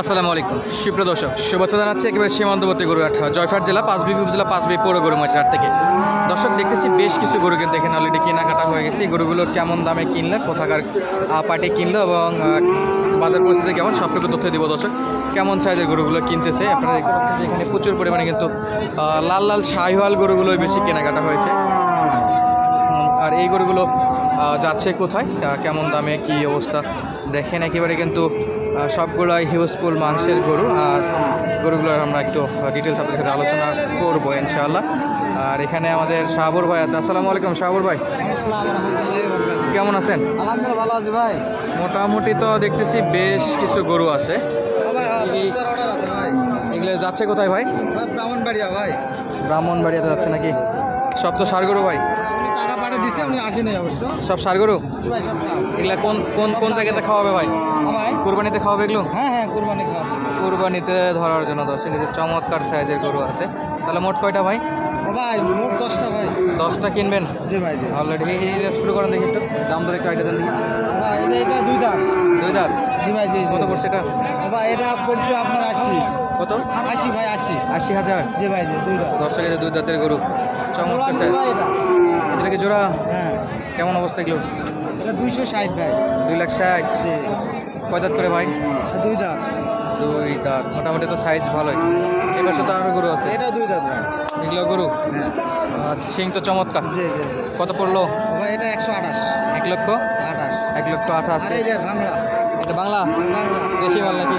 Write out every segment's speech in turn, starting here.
আসসালামু আলাইকুম। সুপ্রিয় দর্শক, শুভেচ্ছা জানাচ্ছি একেবারে সীমান্তবর্তী গরুহাট, জয়ফাট জেলা পাঁচবি উপজেলা পাঁচবি পৌর গরু মাছের থেকে। দর্শক, দেখতেছি বেশ কিছু গরু কিন্তু এখানে অলরেডি কেনাকাটা হয়ে গেছে। গরুগুলো কেমন দামে কিনলে, কোথাকার পার্টি কিনলো এবং বাজার পরিস্থিতি কেমন, সবটুকু তথ্য দিব দর্শক। কেমন সাইজের গরুগুলো কিনতেছে, আপনারা দেখতে পাচ্ছেন যে এখানে প্রচুর পরিমাণে কিন্তু লাল লাল শাহিওয়াল গরুগুলোই বেশি কেনাকাটা হয়েছে। আর এই গরুগুলো যাচ্ছে কোথায়? কেমন দামে, কি অবস্থা? দেখেন একেবারে কিন্তু সবগুলাই হিউজফুল মাংসের গরু। আর গরুগুলোর আমরা একটু ডিটেলস আপনাদের সাথে আলোচনা করব ইনশাআল্লাহ। আর এখানে আমাদের শাহবুর ভাই আছে। আসসালামু আলাইকুম শাহবুর ভাই। কেমন আছেন? আলহামদুলিল্লাহ ভালো আছি ভাই। মোটামুটি তো দেখতেছি বেশ কিছু গরু আছে। ভাই। এগুলো যাচ্ছে কোথায় ভাই ব্রাহ্মণবাড়িয়া ভাই। ব্রাহ্মণবাড়িয়াতে যাচ্ছে নাকি? সব তো সার গরু ভাই। টাকা পাঠিয়ে দিছে উনি আসেনি অবশ্য। সব সার গরু? জি ভাই সব সাপ এগুলা কোন কোন কোন জায়গাতে খাওয়াবে ভাই? আমায়? কোরবানিতে খাওয়াবে এগুলো? হ্যাঁ হ্যাঁ কুরবানি খাওয়া কুরবানিতে ধরার জন্য দর্শক এই যে চমৎকার সাইজের গরু আছে। তাহলে মোট কয়টা ভাই? ভাই মোট দশটা ভাই। দশটা কিনবেন? জি ভাই জি। অলরেডি এই শুরু করেন দেখি একটু। দাম ধরে একটু আইডিয়া দেন দেখি। ভাই এটা দুই দাম দুই দাঁত? জি ভাই জি কত পড়ছে এটা? ভাই এটা পড়ছে আপনার আশি। কত? আশি ভাই আশি। আশি হাজার? জি ভাই জি দুই দর্শক এই যে দুই দাঁতের গরু। চমৎকার ভাই এটা এটা কি জোড়া? হ্যাঁ। কেমন অবস্থা এগুলো? এটা দুইশো ষাট ভাই। দুই লাখ ষাট? কয় দাঁত করে ভাই? দুই দাম দুই দাঁত। মোটামুটি তো সাইজ ভালোই এই পাশে তো আরও গরু আছে। এটা দুই দাম ভাই। এগুলো গরু? হ্যাঁ। আচ্ছা সিং তো চমৎকার। কত পড়ল? ভাই এটা একশো আঠাশ। এক লক্ষ? আঠাশ। এক লক্ষ আঠাশ। ভাঙড়া এটা বাংলা। বাংলা? দেশি মাল নাকি?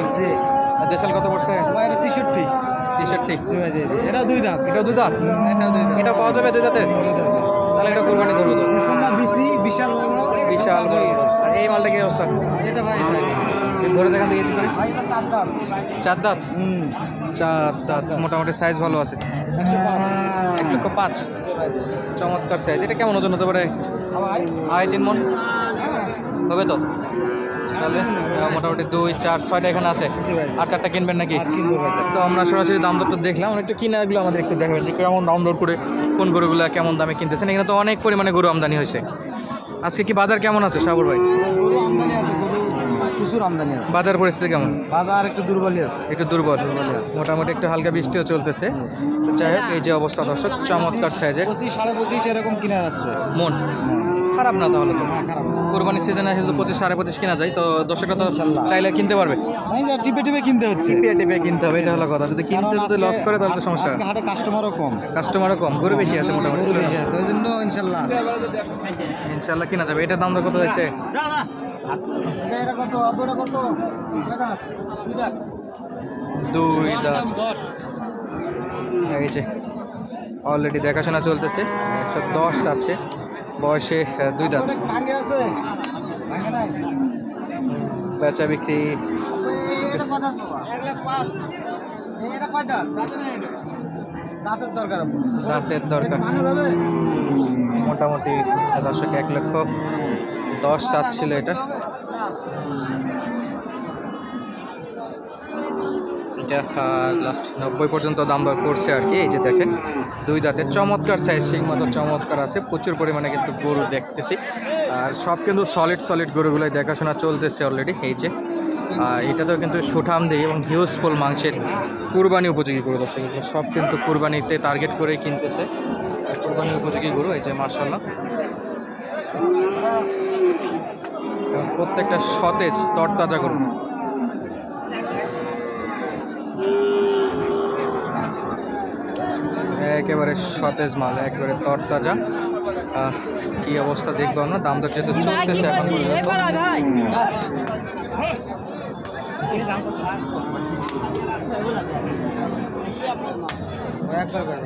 আর দেশাল কত পড়ছে? ভাই এটা তেষট্টি। তেষট্টি। এটাও দুই দাঁত। এটাও দু দাঁত? এটাও দুই দাঁত। এটা পাওয়া যাবে দুই দাঁতের? দুই দাঁত। তাহলে এটা কোরবানি ধরবো তো। বিসি বিশাল বড়। বিশাল বড়। আর এই মালটা কি অবস্থা? এটা ভাই ধরে দেখান দেখি করে ভাই চার দাঁত। চার দাঁত? হুম। চার দাঁত। মোটামুটি সাইজ ভালো আছে। একশো পাঁচ। এক লক্ষ পাঁচ। চমৎকার সাইজ এটা কেমন ওজন হতে পারে? আড়াই তিন মন? হ্যাঁ। হবে তো? তাহলে? মোটামুটি দুই চার ছয়টা এখানে আছে। আর চারটা কিনবেন নাকি। তো আমরা সরাসরি দাম দর তো দেখলাম একটু কিনাগুলো আমাদের একটু দেখাবেন যে কেমন দাম দর করে কোন গরুগুলো কেমন দামে কিনতেছেন। এখানে তো অনেক পরিমাণে গরু আমদানি হয়েছে। আজকে কি বাজার কেমন আছে সাবুর ভাই? প্রচুর আমদানি আছে। বাজার পরিস্থিতি কেমন? বাজার একটু দুর্বলই আছে। একটু দুর্বল। মোটামুটি একটু হালকা বৃষ্টিও চলতেছে। যাই হোক এই যে অবস্থা দর্শক চমৎকার সাইজের। পঁচিশ সাড়ে পঁচিশ এরকম কিনা যাচ্ছে। মন। খারাপ না তাহলে তো? খারাপ কোরবানির সিজনে আসলে পঁচিশ সাড়ে পঁচিশ কেনা যায় তো দর্শকরা তো চাইলে কিনতে পারবে। টিপে টিপে কিনতে হচ্ছে। টিপে টিপে কিনতে হবে এটা হলো কথা। যদি কিনতে যদি লস করে তাহলে তো সমস্যা। হাটে কাস্টমারও কম। কাস্টমারও কম গরু বেশি আছে মোটামুটি। গরু বেশি আছে ওই জন্য ইনশাল্লাহ। ইনশাল্লাহ কিনা যাবে। এটার দাম দর কত হয়েছে এটা এটা কত? আপনারা কত। দুই দাঁত। এই যে অলরেডি দেখাশোনা চলতেছে। একশো দশ আছে বয়সে দুইটা। দুই দাঁত বেচা বিক্রি? দাঁতের দরকার। দাঁতের দরকার। যাবে? মোটামুটি দর্শক এক লক্ষ দশ চাচ্ছিল এটা। এটা লাস্ট নব্বই পর্যন্ত দাম দর করছে আর কি। এই যে দেখেন, দুই দাঁতে চমৎকার সাইজ সেই মতো চমৎকার আছে। প্রচুর পরিমাণে কিন্তু গরু দেখতেছি। আর সব কিন্তু সলিড সলিড গরুগুলোই দেখাশোনা চলতেছে অলরেডি এই যে এটাতেও কিন্তু সুঠাম দেই এবং হিউজফুল মাংসের কুরবানি উপযোগী গরু দর্শক সব কিন্তু কুরবানিতে টার্গেট করে কিনতেছে। কুরবানি উপযোগী গরু, এই যে মার্শাল্লাহ প্রত্যেকটা সতেজ, তরতাজা গরু। একেবারে সতেজ মাল একেবারে তরতাজা। কি অবস্থা দেখব আমরা? দাম দর যেহেতু চলতেছে এখন পর্যন্ত। একবার করে।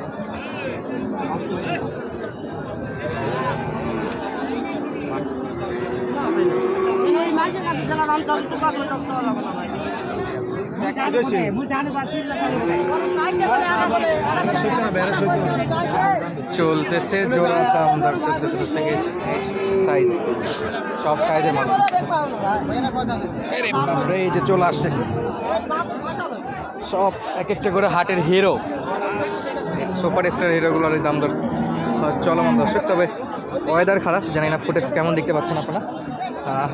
চলতেছে, জোড়া দাম দর চলতেছে, তো সাইজ সব সাইজের মাল। এই যে চলে আসছে। সব এক একটা করে হাটের হিরো সুপার স্টার হিরোগুলোর দাম দর, চলমান দর্শক। তবে ওয়েদার খারাপ, জানি না ফুটেজ কেমন দেখতে পাচ্ছেন আপনারা।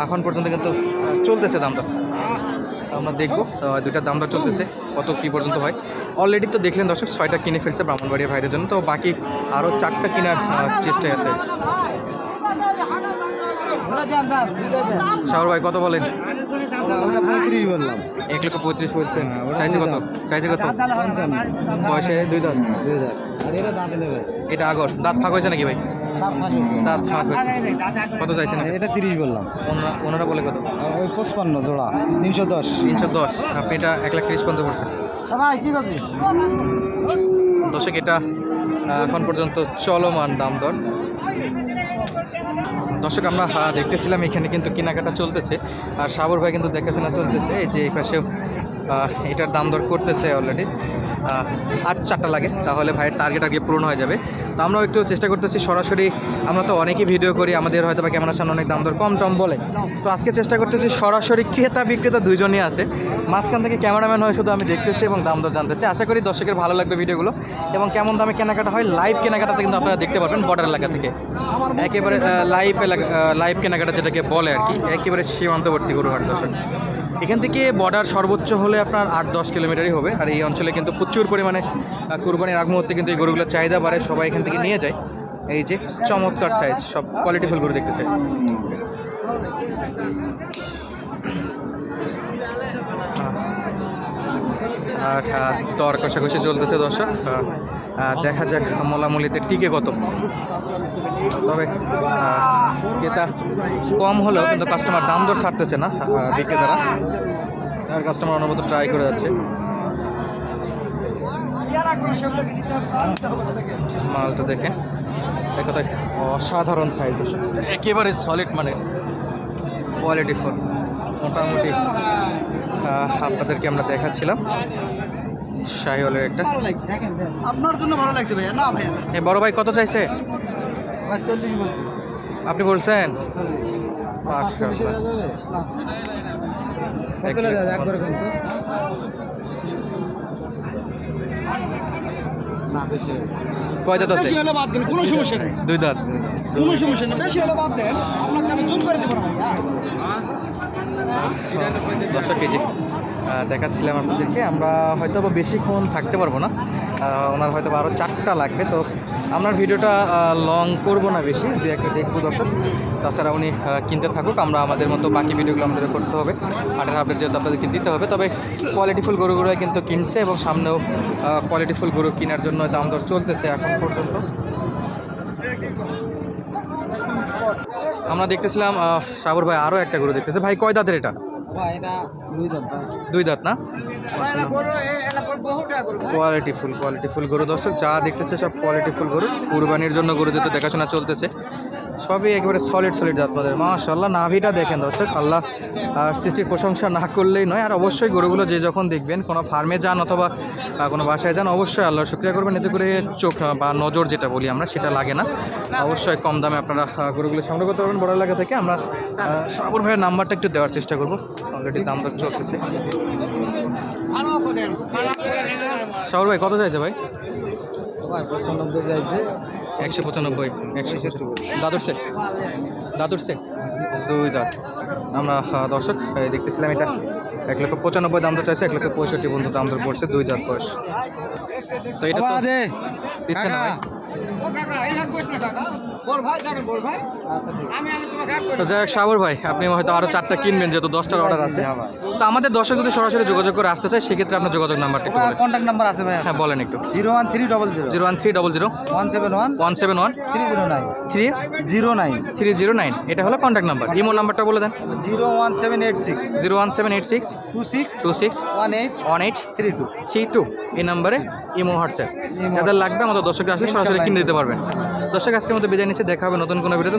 এখন পর্যন্ত কিন্তু চলতেছে দাম দর। আমরা দেখব দুইটার দাম দর চলতেছে কত কী পর্যন্ত হয়। অলরেডি তো দেখলেন দর্শক ছয়টা কিনে ফেলছে ব্রাহ্মণবাড়িয়া ভাইদের জন্য তো বাকি আরও চারটা কেনার চেষ্টায় আছে। শাহর ভাই কত বলেন? পঁয়ত্রিশ বললাম এক লক্ষ পঁয়ত্রিশ বলছেন হ্যাঁ, চাইছে কত? চাইছে কত? বয়সে দুই দাঁত। দুই আর এটা দাঁতে আগর। দাঁত ফাঁক হয়েছে নাকি ভাই? দাঁত ফাঁক হয়েছে। কত চাইছেন এটা? তিরিশ বললাম। ওনারা ওনারা বলে কত? ওই পঁচপান্ন জোড়া তিনশো দশ। তিনশো দশ। আপনি এটা এক লাখ তিরিশ পর্যন্ত পড়ছেন ভাই কি করছিস? দর্শক এটা এখন পর্যন্ত চলমান দাম দর। দর্শক আমরা আহ, দেখতেছিলাম এখানে কিন্তু কেনাকাটা চলতেছে। আর সাবর ভাই কিন্তু দেখাশোনা চলতেছে। এই যে এই পাশেও আহ, এটার দাম দর করতেছে অলরেডি আর চারটা লাগে, তাহলে ভাইয়ের টার্গেট আগে পূরণ হয়ে যাবে। তো আমরাও একটু চেষ্টা করতেছি, সরাসরি আমরা তো অনেকই ভিডিও করি, আমাদের হয়তো বা ক্যামেরার সামনে অনেক দাম দর কম টম বলে। তো আজকে চেষ্টা করতেছি সরাসরি ক্রেতা বিক্রেতা দুইজনই আছে। মাঝখান থেকে ক্যামেরাম্যান হয়, শুধু আমি দেখতেছি এবং দাম দর জানতেছি। আশা করি দর্শকের ভালো লাগবে ভিডিওগুলো। এবং কেমন দামে কেনাকাটা হয় লাইভ কেনাকাটাতে কিন্তু আপনারা দেখতে পারবেন বর্ডার এলাকা থেকে। একেবারে লাইভ এলাকা লাইভ কেনাকাটা যেটাকে বলে আর কি, একেবারে সীমান্তবর্তী গরুহাট দর্শক। এখান থেকে বর্ডার সর্বোচ্চ হলে আপনার আট দশ কিলোমিটারই হবে। আর এই অঞ্চলে কিন্তু প্রচুর পরিমাণে কুরবানির আগ মুহূর্তে কিন্তু এই গরুগুলোর চাহিদা বাড়ে সবাই এখান থেকে নিয়ে যায়। এই যে চমৎকার সাইজ সব কোয়ালিটিফুল গরু আর আহ, দর কষাকষি চলতেছে দর্শক। দেখা যাক মোলামুলিতে টিকে কত। তবে ক্রেতা কম হলেও কিন্তু কাস্টমার দাম দর ছাড়তেছে না বিক্রেতারা। আর কাস্টমার অনবরত ট্রাই করে যাচ্ছে। মালটা দেখে। অসাধারণ সাইজ একেবারে সলিড মানে কোয়ালিটি ফুল মোটামুটি আপনাদেরকে আমরা দেখাচ্ছিলাম। শাহিওয়ালের একটা। দেখেন আপনার জন্য ভালো লাগছে ভাইয়া না ভাইয়া। এ বড় ভাই কত চাইছে? ভাই চল্লিশ বলছি। আপনি বলছেন? কয় দাঁত আছে? হলে বাদ দেন কোনো সমস্যা নেই। দুই দাঁত। কোনো সমস্যা নেই বেশি হলে বাদ দেন। আপনাকে আমি জোন করে দেবো না। দশটা কেজি। দেখাচ্ছিলাম আপনাদেরকে। আমরা হয়তো বা বেশিক্ষণ থাকতে পারব না। ওনার হয়তো আরও চারটা লাগবে। তো আমরা ভিডিওটা লং করব না বেশি। দু একটা দেখব দর্শক। তাছাড়া উনি কিনতে থাকুক। আমরা আমাদের মতো বাকি ভিডিওগুলো আমাদের করতে হবে। হাটের আপডেট যেহেতু আপনাদেরকে দিতে হবে। তবে কোয়ালিটিফুল গরুগুলোই কিন্তু কিনছে এবং সামনেও কোয়ালিটিফুল গরু কেনার জন্য দাম দর চলতেছে এখন পর্যন্ত। আমরা দেখতেছিলাম সাগর ভাই আরও একটা গরু দেখতেছে। ভাই, কয় দাঁতের এটা? দুই দাঁত না? কোয়ালিটি ফুল কোয়ালিটি ফুল গরু দর্শক যা দেখতেছে সব কোয়ালিটি ফুল গরু। কুরবানির জন্য গরু যেহেতু দেখাশোনা চলতেছে। সবই একেবারে সলিড সলিড আপনাদের মাশাল্লাহ নাভিটা দেখেন দর্শক, আল্লাহ, আর সৃষ্টির প্রশংসা না করলেই নয়। আর অবশ্যই গরুগুলো যে যখন দেখবেন, কোনো ফার্মে যান অথবা কোনো বাসায় যান, অবশ্যই আল্লাহর শুক্রিয়া করবেন। এতে করে চোখ বা নজর যেটা বলি আমরা, সেটা লাগে না। অবশ্যই কম দামে আপনারা গরুগুলো সংগ্রহ করতে পারবেন। বড় এলাকা থেকে আমরা সাবর ভাইয়ের নাম্বারটা একটু দেওয়ার চেষ্টা করব। অলরেডি দাম দর চলতেছে। সাবর ভাই, কত চাইছে ভাই? পঁচানব্বই যাইছে একশো পঁচানব্বই একশো দাদুর শেখ দাদুর শেখ দুই দাঁত। আমরা দর্শক দেখতেছিলাম এটা। এক লক্ষ পঁচানব্বই দাম দর চাইছে এক লক্ষ পঁয়ষট্টি বন্ধু দাম দর পড়ছে দুই দাঁত বয়স। তো এটা দিচ্ছে না ভাই? তো যাই হোক সাগর ভাই আপনি হয়তো আরও চারটা কিনবেন যেহেতু দশটার অর্ডার আছে। তো আমাদের দর্শক যদি সরাসরি যোগাযোগ করে আসতে চায় সেক্ষেত্রে আপনার যোগাযোগ নাম্বারটা একটু বলেন কন্ট্যাক্ট নাম্বার আছে ভাই হ্যাঁ বলেন একটু। Zero one three double zero. Zero one three double zero. One seven one. One seven one. Three zero nine. Three zero nine. Three zero nine. এটা হলো কন্ট্যাক্ট নাম্বার ইমো নাম্বারটা বলে দেন। Zero one seven eight six. Zero one seven eight six. Two six. Two six. One eight. One eight. Three two. Three two. এই নাম্বারে imo WhatsApp. যাদের লাগবে আমাদের দর্শকরা আসলে সরাসরি কিনে দিতে পারবেন। দর্শক আজকের মতো বিদায় নিচ্ছে। দেখা হবে নতুন কোনো ভিডিওতে।